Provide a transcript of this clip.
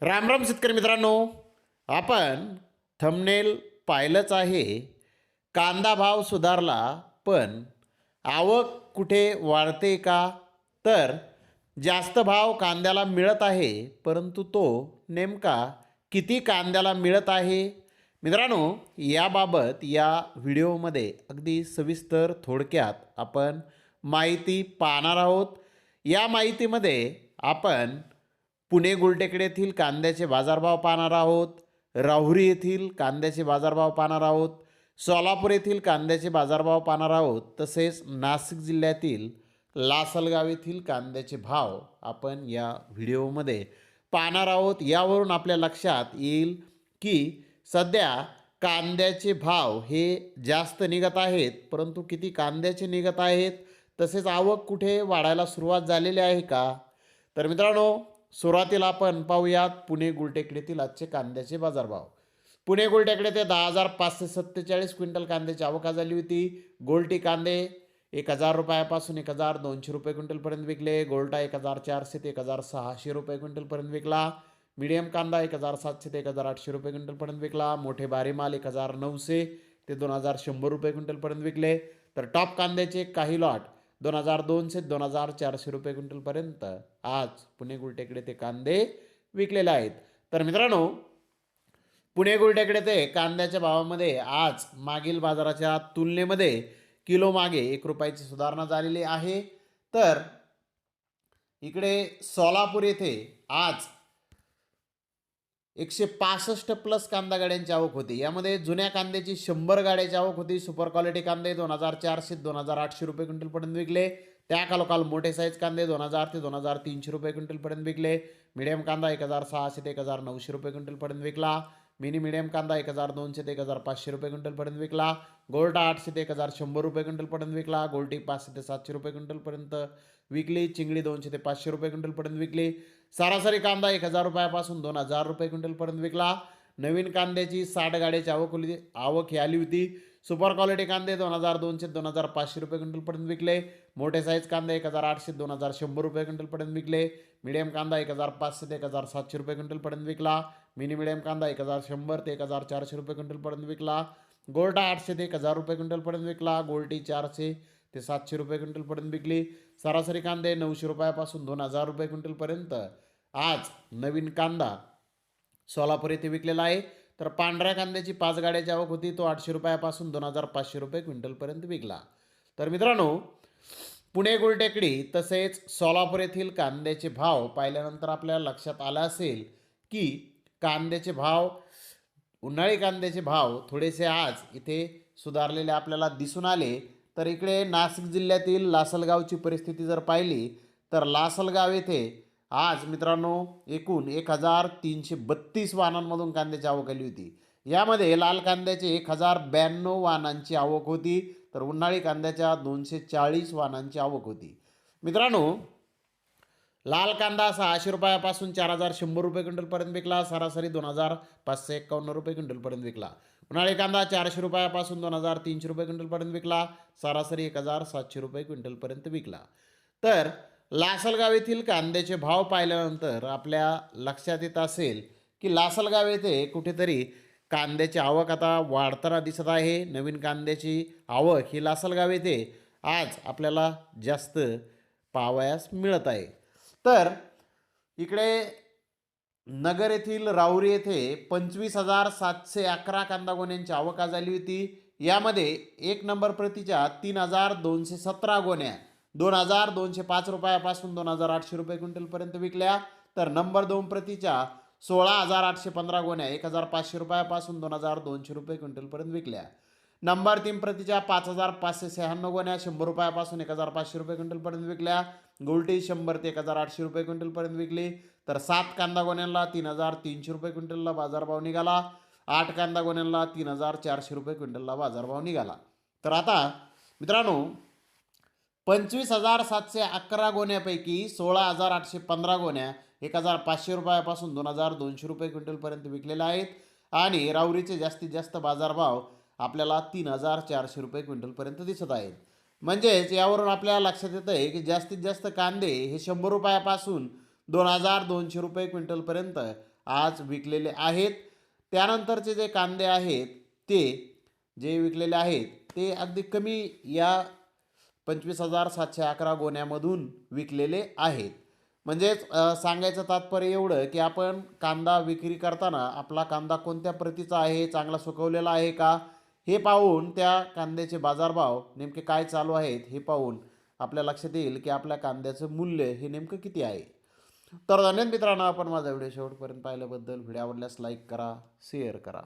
राम राम शेतकरी मित्रांनो. आपण थंबनेल पाहिलंच आहे. कांदा भाव सुधारला पण आवक कुठे वाढते का? तर जास्त भाव कांद्याला मिळत आहे परंतु तो नेमका किती कांद्याला मिळत आहे? मित्रांनो याबाबत या व्हिडिओमध्ये अगदी सविस्तर थोडक्यात आपण माहिती पाहणार आहोत. या माहितीमध्ये आपण पुणे गुलटेकडे येथील कांद्याचे बाजारभाव पाहणार आहोत. राहुरी येथील कांद्याचे बाजारभाव पाहणार आहोत. सोलापूर येथील कांद्याचे बाजारभाव पाहणार आहोत. तसेच नाशिक जिल्ह्यातील लासलगाव येथील कांद्याचे भाव आपण या व्हिडिओमध्ये पाहणार आहोत. यावरून आपल्या लक्षात येईल की सध्या कांद्याचे भाव हे जास्त निघत आहेत. परंतु किती कांद्याचे निघत आहेत? तसेच आवक कुठे वाढायला सुरुवात झालेली आहे का? तर मित्रांनो सुरुवातीला आपण पाहूयात पुणे गुलटेकडीतील आजचे कांद्याचे बाजारभाव. पुणे गुलटेकडे ते दहा हजार पाचशे सत्तेचाळीस क्विंटल कांद्याची आवका झाली होती. गोल्टी कांदे एक हजार रुपयापासून एक हजार दोनशे रुपये क्विंटलपर्यंत विकले. गोल्टा एक हजार चारशे ते एक हजार सहाशे रुपये क्विंटलपर्यंत विकला. मीडियम कांदा एक हजार सातशे ते एक हजार आठशे रुपये क्विंटलपर्यंत विकला. मोठे भारी माल एक हजार नऊशे ते दोन हजार शंभर रुपये क्विंटलपर्यंत विकले. तर टॉप कांद्याचे काही लॉट दोन हजार दोनशे दोन हजार चारशे रुपये क्विंटलपर्यंत आज पुणे गुलटेकडे ते कांदे विकलेले आहेत. तर मित्रांनो पुणे गुलटेकडे ते कांद्याच्या भावामध्ये आज मागील बाजाराच्या तुलनेमध्ये किलो मागे एक रुपयाची सुधारणा झालेली आहे. तर इकडे सोलापूर येथे आज एकशे पासष्ट प्लस कांदा गाड्यांची आवक होती. यामध्ये जुन्या कांद्याची शंभर गाड्याची आवक होती. सुपर क्वालिटी कांदे दोन हजार चारशे दोन हजार आठशे रुपये क्विंटलपर्यंत विकले. त्या कालोकाल मोठे साईज कांदे दोन हजार ते दोन हजार तीनशे रुपये क्विंटलपर्यंत विकले. मिडियम कांदा एक हजार सहाशे ते एक हजार नऊशे रुपये क्विंटलपर्यंत विकला. मिनी मिडियम कांदा एक हजार दोनशे ते एक हजार पाचशे रुपये क्विंटलपर्यंत विकला. गोल्टा आठशे ते एक हजार शंभर रुपये क्विंटलपर्यंत विकला. गोल्टी पाचशे ते सातशे रुपये क्विंटलपर्यंत विकली. चिंगडी दोनशे ते पाचशे रुपये क्विंटलपर्यंत विकली. सरासरी कांदा एक हजार रुपयापासून दोन हजार रुपये क्विंटलपर्यंत विकला. नवीन कांद्याची साठ गाड्याची आवक होली आवक ही आली होती. सुपर क्वालिटी कांदे दोन हजार दोनशे दोन हजार पाचशे रुपये क्विंटलपर्यंत विकले. मोठे साईज कांदे एक हजार आठशे दोन हजार शंभर रुपये क्विंटलपर्यंत विकले. मिडियम कांदा एक हजार पाचशे ते एक हजार सातशे रुपये क्विंटलपर्यंत विकला. मिनी मिडियम कांदा एक हजार शंभर ते एक हजार चारशे रुपये क्विंटलपर्यंत विकला. गोल्टा आठशे ते एक हजार रुपये क्विंटलपर्यंत विकला. गोल्टी चारशे ते सातशे रुपये क्विंटलपर्यंत विकली. सरासरी कांदे नऊशे रुपयापासून दोन हजार रुपये क्विंटलपर्यंत आज नवीन कांदा सोलापूर येथे विकलेला आहे. तर पांढऱ्या कांद्याची पाच गाड्याची आवक होती. तो आठशे रुपयापासून दोन हजार पाचशे रुपये क्विंटलपर्यंत विकला. तर मित्रांनो पुणे गुलटेकडी तसेच सोलापूर येथील कांद्याचे भाव पाहिल्यानंतर आपल्याला लक्षात आलं असेल की कांद्याचे भाव उन्हाळी कांद्याचे भाव थोडेसे आज इथे सुधारलेले आपल्याला दिसून आले. तर इकडे नाशिक जिल्ह्यातील लासलगावची परिस्थिती जर पाहिली तर लासलगाव येथे आज मित्रांनो एकूण एक हजार तीनशे बत्तीस वाहनांमधून कांद्याची आवक आली होती. यामध्ये लाल कांद्याचे एक हजार ब्याण्णव वाहनांची आवक होती तर उन्हाळी कांद्याच्या दोनशे चाळीस वाहनांची आवक होती. मित्रांनो लाल कांदा सहाशे रुपयापासून चार हजार शंभर रुपये क्विंटलपर्यंत विकला. सरासरी दोन हजार पाचशे एक्कावन्न रुपये क्विंटलपर्यंत विकला. उन्हाळी कांदा चारशे रुपयापासून दोन हजार तीनशे रुपये क्विंटलपर्यंत विकला. सरासरी एक हजार सातशे रुपये क्विंटलपर्यंत विकला. तर लासलगाव येथील कांद्याचे भाव पाहिल्यानंतर आपल्या लक्षात येत असेल की लासलगाव येथे कुठेतरी कांद्याची आवक आता वाढताना दिसत आहे. नवीन कांद्याची आवक ही लासलगाव येथे आज आपल्याला जास्त पाहावयास मिळत आहे. तर इकडे नगर येथील राऊरी येथे पंचवीस हजार सातशे अकरा कांदा गोण्यांची आवका झाली होती. यामध्ये एक नंबर प्रतीच्या तीन हजार दोनशे सतरा गोण्या दोन हजार दोनशे पाच रुपयापासून दोन हजार आठशे रुपये क्विंटलपर्यंत विकल्या. तर नंबर दोन प्रतीच्या सोळा हजार आठशे पंधरा गोण्या एक हजार पाचशे रुपयापासून दोन हजार दोनशे रुपये क्विंटलपर्यंत विकल्या. नंबर तीन प्रतीच्या पाच हजार पाचशे शहाण्णव गोण्या शंभर रुपयापासून एक हजार पाचशे रुपये क्विंटलपर्यंत विकल्या. गोल्टेज शंभर ते एक हजार आठशे रुपये क्विंटलपर्यंत विकली. तर सात कांदा गोण्यांना तीन हजार तीनशे रुपये क्विंटलला बाजारभाव निघाला. आठ कांदा गोण्यांना तीन हजार चारशे रुपये क्विंटलला बाजारभाव निघाला. तर आता मित्रांनो पंचवीस हजार सातशे अकरा गोण्यापैकी सोळा हजार आठशे पंधरा गोण्या एक हजार पाचशे रुपयापासून दोन हजार दोनशे रुपये क्विंटलपर्यंत विकलेल्या आहेत. आणि राऊरीचे जास्तीत जास्त बाजारभाव आपल्याला तीन हजार चारशे रुपये क्विंटलपर्यंत दिसत आहेत. म्हणजेच यावरून आपल्याला लक्षात येतं आहे की जास्तीत जास्त कांदे हे शंभर रुपयापासून दोन हजार दोनशे रुपये क्विंटलपर्यंत आज विकलेले आहेत. त्यानंतरचे जे कांदे आहेत ते जे विकलेले आहेत ते अगदी कमी या पंचवीस हजार सातशे अकरा गोण्यामधून विकलेले आहेत. म्हणजेच सांगायचं तात्पर्य एवढं की आपण कांदा विक्री करताना आपला कांदा कोणत्या प्रतीचा आहे चांगला सुकवलेला आहे का? हे पाहून त्या कांद्याचे बाजारभाव नेमके काय चालू आहेत हे पाहून आपल्या लक्षात येईल की आपल्या कांद्याचं मूल्य हे नेमकं किती आहे. तर धन्यवाद मित्रांनो आपण माझा व्हिडिओ शेवटपर्यंत पाहिल्याबद्दल. व्हिडिओ आवडल्यास लाईक करा शेअर करा.